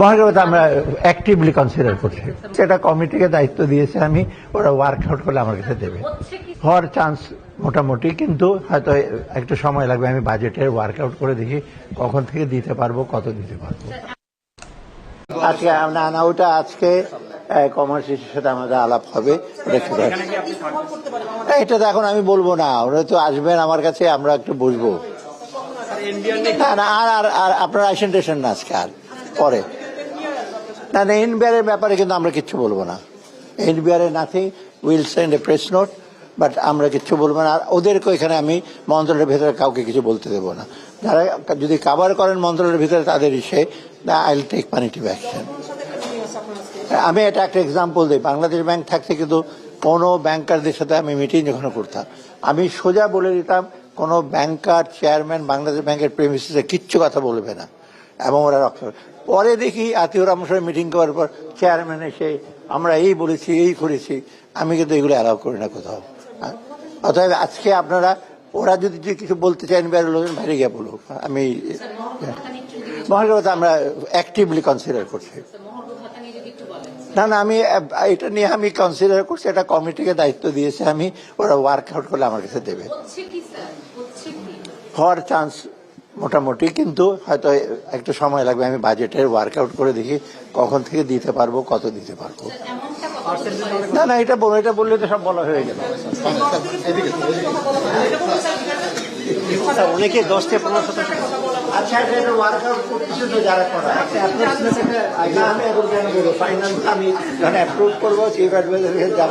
মহানগরতা আমরা actively consider করছি। সেটা কমিটিকে দায়িত্ব দিয়েছে আমি ওরা ওয়ার্কআউট করলে আমার কাছে দেবে। হওয়ার চান্স মোটামুটি কিন্তু হয়তো একটু সময় লাগবে আমি বাজেটের ওয়ার্কআউট করে দেখি কখন থেকে দিতে পারব কত দিতে পারব। আজকে না না ওটা আজকে কমার্সের সাথে আমাদের আলাপ হবে এটা তো এখন আমি বলব না ওরা তো আসবেন আমার কাছে আমরা একটু বসবো না না আর আর আর আপনার আসেন টেশন না আজকে আর। পরে। না না, এনবিআর ব্যাপারে কিন্তু আমরা কিচ্ছু বলব না। NBR nothing will send a press note but আমরা কিচ্ছু বলব না। আর ওদেরকে এখানে আমি মন্ত্রণের ভেতরে কাউকে কিছু বলতে দেবো না। যারা যদি কাভার করেন মন্ত্রণের ভিতরে, তাদের ইসে I will take punitive action আমি এটা একটা এক্সাম্পল দিই। বাংলাদেশ ব্যাংক থাকতে কিন্তু কোনো ব্যাংকারদের সাথে আমি মিটিং যখন করতাম। আমি সোজা বলে দিতাম, কোনো ব্যাংকার চেয়ারম্যান বাংলাদেশ ব্যাংকের প্রেমিসিসে কিচ্ছু কথা বলবে না। এবং ওরা রক্ত। পরে দেখি আমার সাথে মিটিং করার পর চেয়ারম্যান এসে আমরা এই বলেছি এই করেছি আমি কিন্তু এগুলো অ্যালাউ করি না কোথাও? অতএব আজকে আপনারা ওরা যদি কিছু বলতে চান বাইরে লোকজন বাইরে গিয়ে বলুক। আমি মহানগরতা আমরা অ্যাক্টিভলি কনসিডার করছি। না না আমি এটা নিয়ে আমি কনসিডার করছি এটা কমিটিকে দায়িত্ব দিয়েছে আমি ওরা ওয়ার্কআউট করলে আমার কাছে দেবে। হওয়ার চান্স মোটামুটি কিন্তু হয়তো একটু সময় লাগবে আমি বাজেটের ওয়ার্কআউট করে দেখি কখন থেকে দিতে পারব কত দিতে পারব। না না এটা বলো এটা বললে তো সব বলা হয়ে গেল। অনেকে দশ থেকে পনেরো শতাংশ আচ্ছা এটা ওয়ার্কআউট করতেছে তো যারা করা। আমি এখন কেন বলব ফাইনাল আমি যখন অ্যাপ্রুভ করব চিফ অ্যাডভাইজার যাব